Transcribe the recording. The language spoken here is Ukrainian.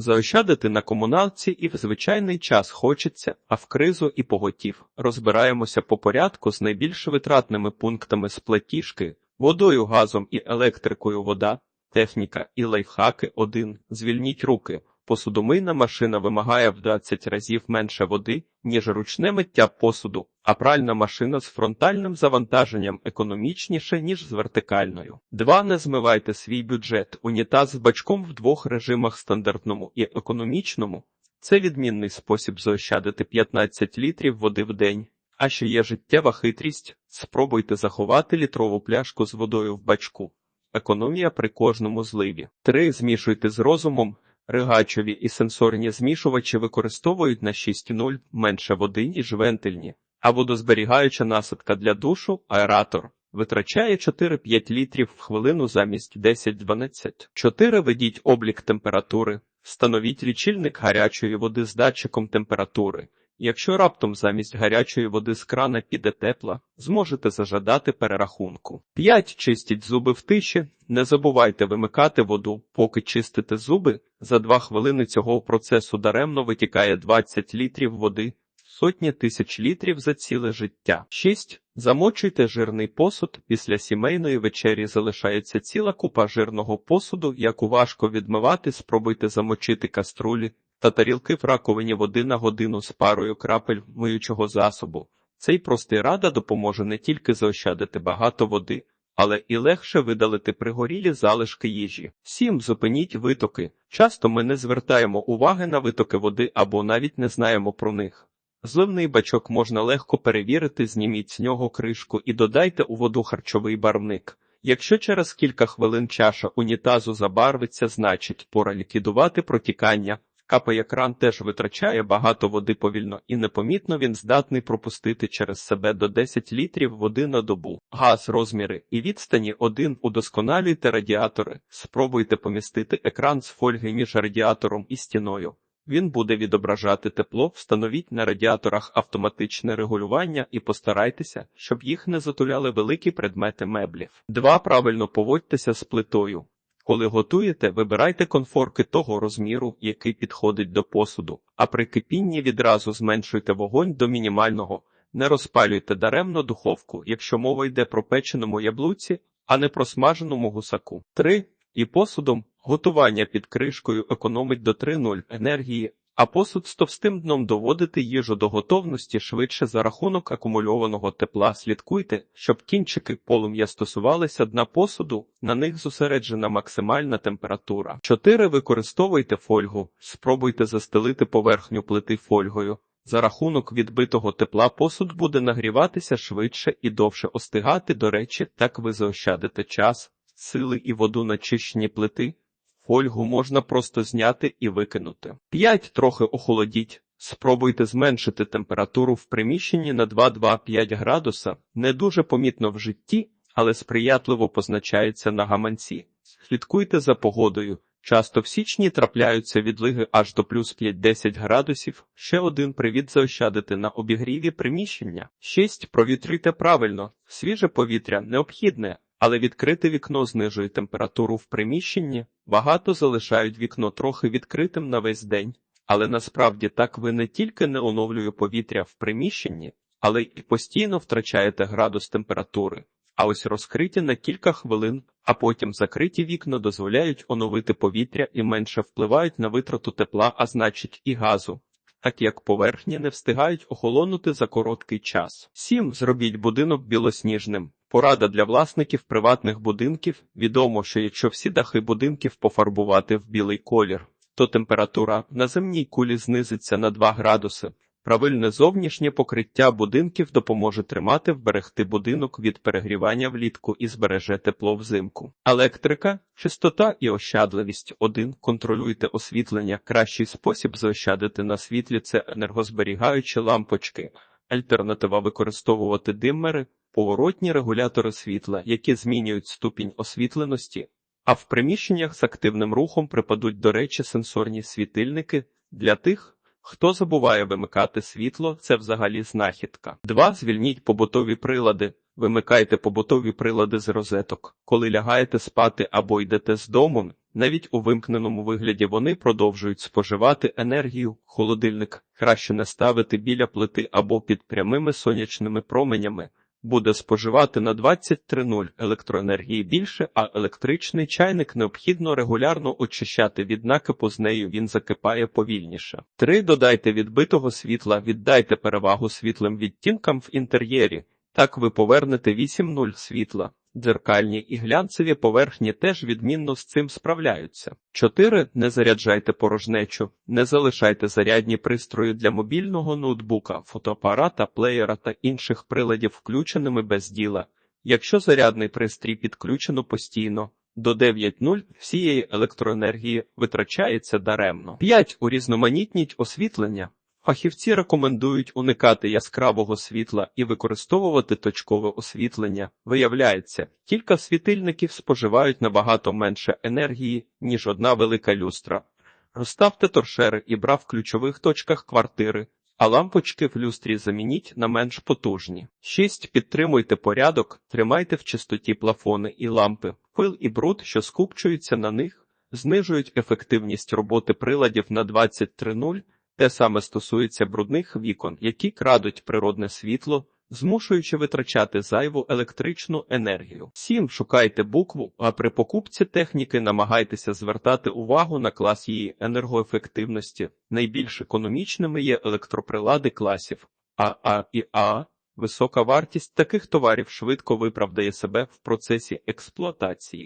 Заощадити на комуналці і в звичайний час хочеться, а в кризу і поготів. Розбираємося по порядку з найбільш витратними пунктами з платіжки, водою, газом і електрикою вода, техніка і лайфхаки 1. Звільніть руки. Посудомийна машина вимагає в 20 разів менше води, ніж ручне миття посуду, а пральна машина з фронтальним завантаженням економічніше, ніж з вертикальною. 2. Не змивайте свій бюджет. Унітаз з бачком в двох режимах стандартному і економічному. Це відмінний спосіб заощадити 15 літрів води в день. А ще є життєва хитрість. Спробуйте заховати літрову пляшку з водою в бачку. Економія при кожному зливі. 3. Змішуйте з розумом. Ригачові і сенсорні змішувачі використовують на 6,0 менше води, ніж вентильні, а водозберігаюча насадка для душу, аератор, витрачає 4-5 літрів в хвилину замість 10-12. 4. Ведіть облік температури. Встановіть лічильник гарячої води з датчиком температури. Якщо раптом замість гарячої води з крана піде тепла, зможете зажадати перерахунку. 5. Чистіть зуби в тиші. Не забувайте вимикати воду, поки чистите зуби. За 2 хвилини цього процесу даремно витікає 20 літрів води, сотні тисяч літрів за ціле життя. 6. Замочуйте жирний посуд. Після сімейної вечері залишається ціла купа жирного посуду, яку важко відмивати, спробуйте замочити каструлі та тарілки в раковині води на годину з парою крапель миючого засобу. Цей простий рада допоможе не тільки заощадити багато води, але і легше видалити пригорілі залишки їжі. 7. Зупиніть витоки. Часто ми не звертаємо уваги на витоки води або навіть не знаємо про них. Зливний бачок можна легко перевірити, зніміть з нього кришку і додайте у воду харчовий барвник. Якщо через кілька хвилин чаша унітазу забарвиться, значить пора ліквідувати протікання. Капає кран теж витрачає багато води повільно і непомітно він здатний пропустити через себе до 10 літрів води на добу. Газ, розміри і відстані 1. Удосконалюйте радіатори. Спробуйте помістити екран з фольги між радіатором і стіною. Він буде відображати тепло, встановіть на радіаторах автоматичне регулювання і постарайтеся, щоб їх не затуляли великі предмети меблів. 2. Правильно поводьтеся з плитою. Коли готуєте, вибирайте конфорки того розміру, який підходить до посуду, а при кипінні відразу зменшуйте вогонь до мінімального. Не розпалюйте даремно духовку, якщо мова йде про печеному яблуці, а не про смаженому гусаку. 3. І посудом готування під кришкою економить до 3,0 енергії, а посуд з товстим дном доводити їжу до готовності швидше за рахунок акумульованого тепла. Слідкуйте, щоб кінчики полум'я стосувалися дна посуду, на них зосереджена максимальна температура. 4. Використовуйте фольгу, спробуйте застелити поверхню плити фольгою. За рахунок відбитого тепла посуд буде нагріватися швидше і довше остигати, до речі, так ви заощадите час, сили і воду на чищенні плити. Фольгу можна просто зняти і викинути. 5. Трохи охолодіть. Спробуйте зменшити температуру в приміщенні на 2-2-5 градуса. Не дуже помітно в житті, але сприятливо позначається на гаманці. Слідкуйте за погодою. Часто в січні трапляються відлиги аж до плюс 5-10 градусів. Ще один привід заощадити на обігріві приміщення. 6. Провітрюйте правильно. Свіже повітря необхідне, але відкрите вікно знижує температуру в приміщенні. Багато залишають вікно трохи відкритим на весь день, але насправді так ви не тільки не оновлює повітря в приміщенні, але й постійно втрачаєте градус температури. А ось розкриті на кілька хвилин, а потім закриті вікна дозволяють оновити повітря і менше впливають на витрату тепла, а значить і газу, так як поверхні не встигають охолонути за короткий час. 7. Зробіть будинок білосніжним. Порада для власників приватних будинків. Відомо, що якщо всі дахи будинків пофарбувати в білий колір, то температура на земній кулі знизиться на 2 градуси. Правильне зовнішнє покриття будинків допоможе тримати вберегти будинок від перегрівання влітку і збереже тепло взимку. Електрика, чистота і ощадливість 1. Контролюйте освітлення. Кращий спосіб заощадити на світлі це енергозберігаючі лампочки. Альтернатива використовувати диммери, поворотні регулятори світла, які змінюють ступінь освітленості, а в приміщеннях з активним рухом припадуть до речі сенсорні світильники для тих, хто забуває вимикати світло, це взагалі знахідка. 2. Звільніть побутові прилади. Вимикайте побутові прилади з розеток. Коли лягаєте спати або йдете з дому, Навіть у вимкненому вигляді вони продовжують споживати енергію. Холодильник краще не ставити біля плити або під прямими сонячними променями. Буде споживати на 23.0 електроенергії більше, а електричний чайник необхідно регулярно очищати від накипу з нею він закипає повільніше. 3. Додайте відбитого світла, віддайте перевагу світлим відтінкам в інтер'єрі. Так ви повернете 8.0 світла. Дзеркальні і глянцеві поверхні теж відмінно з цим справляються. 4. Не заряджайте порожнечу, не залишайте зарядні пристрої для мобільного ноутбука, фотоапарата, плеєра та інших приладів включеними без діла. Якщо зарядний пристрій підключено постійно, до 9.0 всієї електроенергії витрачається даремно. 5. Урізноманітніть освітлення. Фахівці рекомендують уникати яскравого світла і використовувати точкове освітлення. Виявляється, кілька світильників споживають набагато менше енергії, ніж одна велика люстра. Розставте торшери і бра в ключових точках квартири, а лампочки в люстрі замініть на менш потужні. 6. Підтримуйте порядок, тримайте в чистоті плафони і лампи, пил і бруд, що скупчуються на них, знижують ефективність роботи приладів на 23.0, те саме стосується брудних вікон, які крадуть природне світло, змушуючи витрачати зайву електричну енергію. 7. Шукайте букву, а при покупці техніки намагайтеся звертати увагу на клас її енергоефективності. Найбільш економічними є електроприлади класів АА і А. Висока вартість таких товарів швидко виправдає себе в процесі експлуатації.